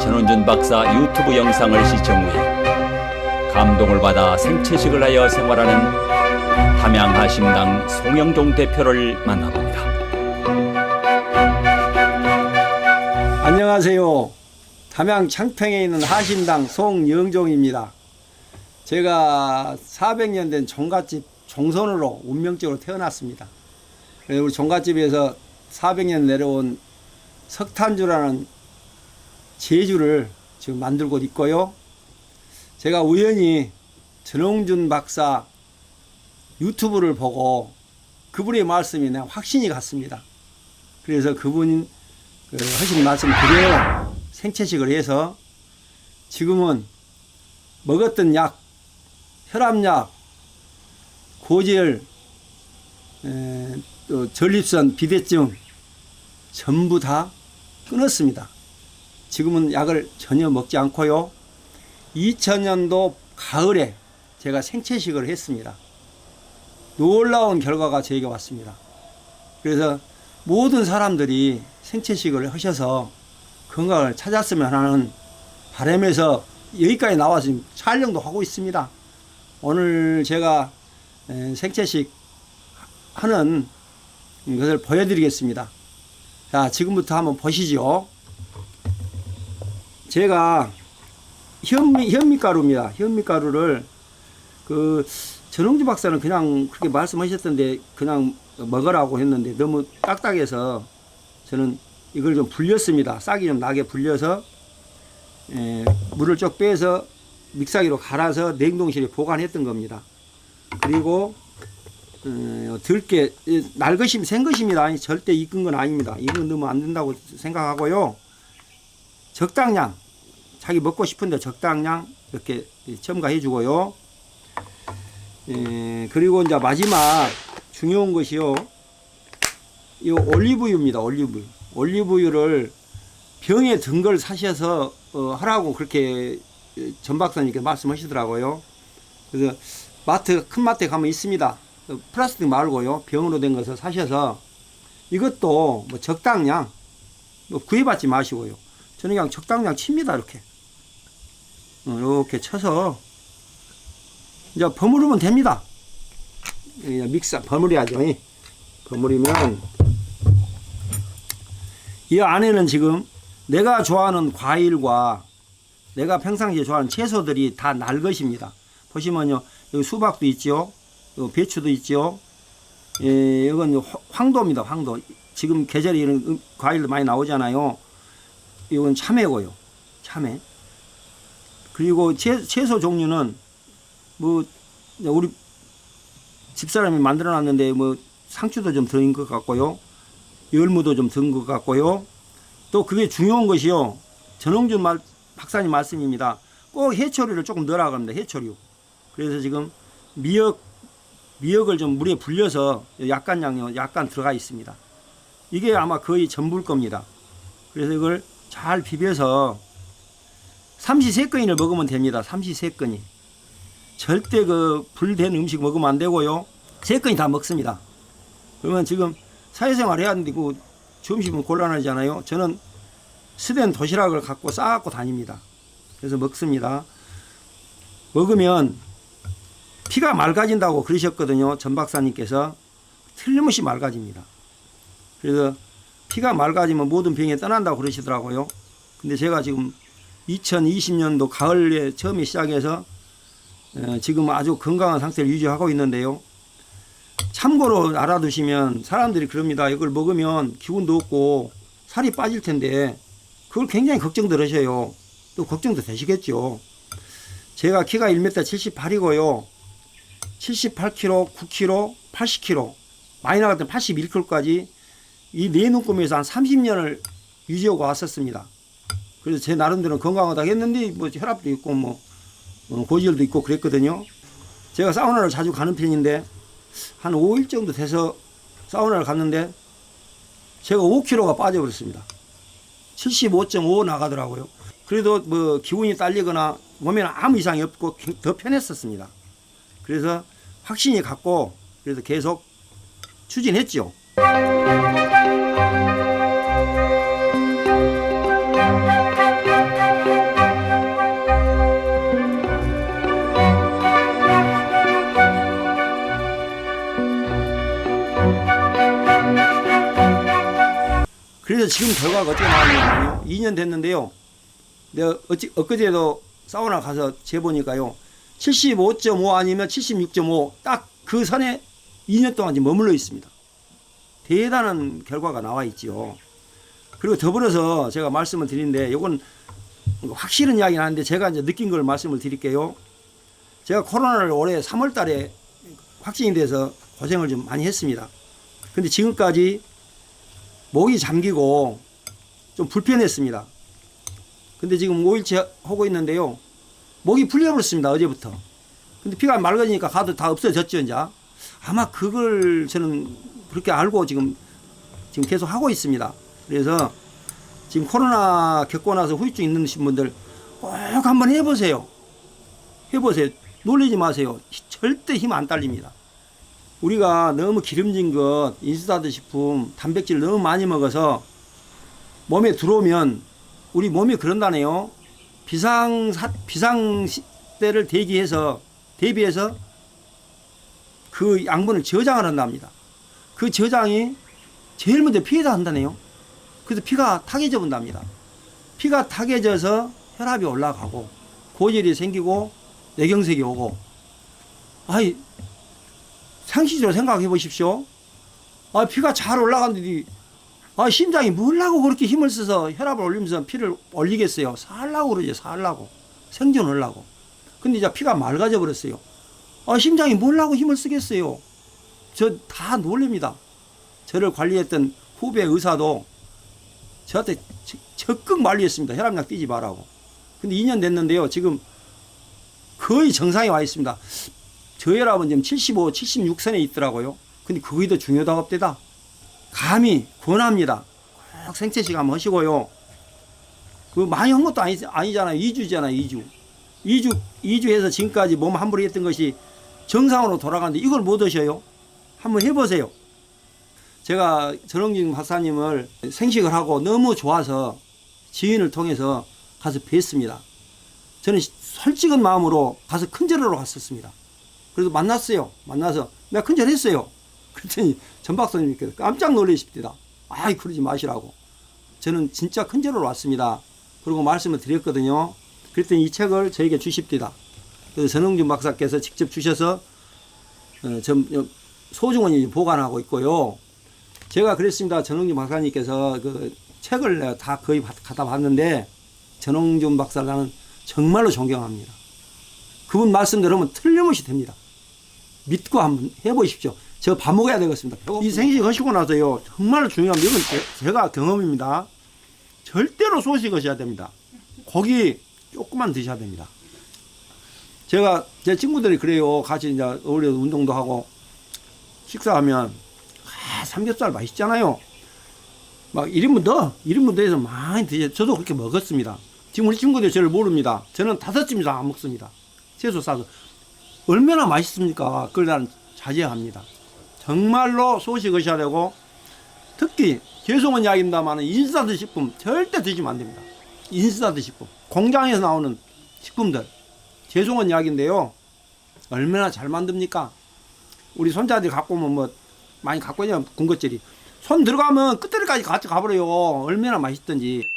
전원준 박사 유튜브 영상을 시청 후에 감동을 받아 생채식을 하여 생활하는 담양하심당 송영종 대표를 만나봅니다. 안녕하세요. 담양 창평에 있는 하심당 송영종입니다. 제가 400년 된 종갓집 종손으로 운명적으로 태어났습니다. 우리 종갓집에서 400년 내려온 석탄주라는 제주를 지금 만들고 있고요. 제가 우연히 전홍준 박사 유튜브를 보고 그분의 말씀이 내 확신이 갔습니다. 그래서 그분 그 하신 말씀 그대로 생채식을 해서 지금은 먹었던 약, 혈압약, 고지혈, 에, 또 전립선 비대증 전부 다 끊었습니다. 지금은 약을 전혀 먹지 않고요. 2000년도 가을에 제가 생채식을 했습니다. 놀라운 결과가 저에게 왔습니다. 그래서 모든 사람들이 생채식을 하셔서 건강을 찾았으면 하는 바람에서 여기까지 나와서 촬영도 하고 있습니다. 오늘 제가 에, 생채식 하는 것을 보여드리겠습니다. 자, 지금부터 한번 보시죠. 제가 현미, 현미가루입니다. 현미가루를 그 전홍주 박사는 그냥 그렇게 말씀하셨던데 그냥 먹으라고 했는데 너무 딱딱해서 저는 이걸 좀 불렸습니다. 싹이 좀 나게 불려서 에, 물을 쭉 빼서 믹서기로 갈아서 냉동실에 보관했던 겁니다. 그리고 어, 들깨 이, 날것임 생것입니다. 아니, 절대 익은 건 아닙니다. 이건 넣으면 안 된다고 생각하고요. 적당량 자기 먹고 싶은데 적당량 이렇게 첨가해 주고요. 에, 그리고 이제 마지막 중요한 것이요. 이 올리브유입니다. 올리브유. 올리브유를 병에 든 걸 사셔서 어, 하라고 그렇게 전 박사님께 말씀하시더라고요. 그래서 마트 큰 마트에 가면 있습니다. 어, 플라스틱 말고요. 병으로 된 것을 사셔서 이것도 뭐 적당량 뭐 구애받지 마시고요. 저는 그냥 적당량 칩니다. 이렇게 어, 이렇게 쳐서 이제 버무리면 됩니다. 예, 믹서 버무려야죠. 예. 버무리면 이 안에는 지금 내가 좋아하는 과일과 내가 평상시에 좋아하는 채소들이 다 날 것입니다. 보시면요. 여기 수박도. 여기 배추도 있죠. 예, 이건 화- 황도입니다. 황도. 지금 계절에 이런 음- 과일도 많이 나오잖아요. 이건 참외고요. 참외. 그리고 채, 채소 종류는 뭐 우리 집사람이 만들어 놨는데 뭐 상추도 좀 들은 것 같고요. 열무도 좀 든 것 같고요. 또 그게 중요한 것이요. 전홍준 말, 박사님 말씀입니다. 꼭 해초류를 조금 넣으라고 합니다. 해초류. 그래서 지금 미역, 미역을 좀 물에 불려서 약간 양념, 약간 들어가 있습니다. 이게 아마 거의 전부일 겁니다. 그래서 이걸 잘 비벼서 삼시 세건을 먹으면 됩니다. 삼시 세건이. 절대 그 불된 음식 먹으면 안 되고요. 세 건이 다 먹습니다. 그러면 지금 사회생활 해야 되는데 그 점심은 곤란하잖아요. 저는 스된 도시락을 갖고 싸갖고 다닙니다. 그래서 먹습니다. 먹으면 피가 맑아진다고 그러셨거든요. 전 박사님께서 틀림없이 맑아집니다. 그래서 피가 맑아지면 모든 병에 떠난다고 그러시더라고요. 근데 제가 지금 2020년도 가을에 처음에 시작해서 어, 지금 아주 건강한 상태를 유지하고 있는데요. 참고로 알아두시면 사람들이 그럽니다. 이걸 먹으면 기운도 없고 살이 빠질 텐데 그걸 굉장히 걱정들 하셔요. 또 걱정도 되시겠죠. 제가 키가 1m 78이고요. 78kg, 9kg, 80kg, 많이 나갈 때 81kg까지 이 네 눈금에서 한 30년을 유지하고 왔었습니다. 그래서 제 나름대로 건강하다고 했는데 뭐 혈압도 있고 뭐 어, 고지혈도 있고 그랬거든요. 제가 사우나를 자주 가는 편인데 한 5일 정도 돼서 사우나를 갔는데 제가 5kg가 빠져버렸습니다. 75.5 나가더라고요. 그래도 뭐 기운이 딸리거나 몸에는 아무 이상이 없고 더 편했었습니다. 그래서 확신이 갖고 그래서 계속 추진했죠. 지금 결과가 어떻게 나왔냐면요. 2년 됐는데요. 내가 어찌, 엊그제도 사우나 가서 재보니까요. 75.5 아니면 76.5 딱 그 선에 2년 동안 지금 머물러 있습니다. 대단한 결과가 나와 있지요. 그리고 더불어서 제가 말씀을 드리는데 이건 확실한 이야기는 아닌데 제가 이제 느낀 걸 말씀을 드릴게요. 제가 코로나를 올해 3월 달에 확진이 돼서 고생을 좀 많이 했습니다. 근데 지금까지 목이 잠기고 좀 불편했습니다. 근데 지금 5일째 하고 있는데요. 목이 풀려버렸습니다. 어제부터. 근데 피가 맑으니까 가도 다 없어졌죠, 이제. 아마 그걸 저는 그렇게 알고 지금 지금 계속 하고 있습니다. 그래서 지금 코로나 겪고 나서 후유증 있는 분들 꼭 한번 해보세요. 해보세요. 놀리지 마세요. 절대 힘 안 딸립니다. 우리가 너무 기름진 것, 인스타드 식품, 단백질 너무 많이 먹어서 몸에 들어오면 우리 몸이 그런다네요. 비상 사, 비상 시대를 대기해서 대비해서 그 양분을 저장을 한답니다. 그 저장이 제일 먼저 피에다 한다네요. 그래서 피가 타개져 본답니다. 피가 타개져서 혈압이 올라가고 고질이 생기고 뇌경색이 오고 아이 상식적으로 생각해 보십시오. 아, 피가 잘 올라갔는데, 아, 심장이 뭘라고 그렇게 힘을 써서 혈압을 올리면서 피를 올리겠어요. 살라고 그러지, 살라고. 생존하려고. 근데 이제 피가 맑아져 버렸어요. 아, 심장이 뭘라고 힘을 쓰겠어요. 저 다 놀립니다. 저를 관리했던 후배 의사도 저한테 적- 적극 만리했습니다. 혈압약 뛰지 말라고. 근데 2년 됐는데요. 지금 거의 정상에 와 있습니다. 저 혈압은 지금 75, 76선에 있더라고요. 근데 그게 더 중요하다고 합니다. 감히 권합니다. 꼭 생체식 한번 하시고요. 그 많이 한 것도 아니, 아니잖아요. 2주잖아요. 2주. 2주, 2주 해서 지금까지 몸 함부로 했던 것이 정상으로 돌아가는데 이걸 못 하셔요. 한번 해보세요. 제가 전홍진 박사님을 생식을 하고 너무 좋아서 지인을 통해서 가서 뵀습니다. 저는 솔직한 마음으로 가서 큰절하러 갔었습니다. 그래서 만났어요. 만나서 내가 큰절했어요. 그랬더니 전 박사님께서 깜짝 놀라십니다. 아이 그러지 마시라고. 저는 진짜 큰절하러 왔습니다. 그리고 말씀을 드렸거든요. 그랬더니 이 책을 저에게 주십니다. 그래서 전홍준 박사께서 직접 주셔서 어, 전 어, 소중원이 보관하고 있고요. 제가 그랬습니다. 전홍준 박사님께서 그 책을 내가 다 거의 받- 갖다 봤는데 전홍준 박사를 나는 정말로 존경합니다. 그분 말씀 들으면 틀림없이 됩니다. 믿고 한번 해보십시오. 저 밥 먹어야 되겠습니다. 이 생식 하시고 나서요. 정말 중요한 이건 제- 제가 경험입니다. 절대로 소식 하셔야 됩니다. 고기 조금만 드셔야 됩니다. 제가 제 친구들이 그래요. 같이 이제 어울려 운동도 하고 식사하면 아, 삼겹살 맛있잖아요. 막 1인분 더, 1인분 더해서 많이 드셔. 저도 그렇게 먹었습니다. 지금 우리 친구들 저를 모릅니다. 저는 다섯 점 이상 안 먹습니다. 채소 싸서. 얼마나 맛있습니까? 그걸 나는 자제합니다. 정말로 소식하셔야 되고, 특히, 죄송한 이야기입니다만, 인스타드 식품 절대 드시면 안 됩니다. 인스타드 식품. 공장에서 나오는 식품들. 죄송한 이야기인데요. 얼마나 잘 만듭니까? 우리 손자들이 갖고 오면 뭐, 많이 갖고 있냐, 군것질이. 손 들어가면 끝자리까지 같이 가버려요. 얼마나 맛있던지.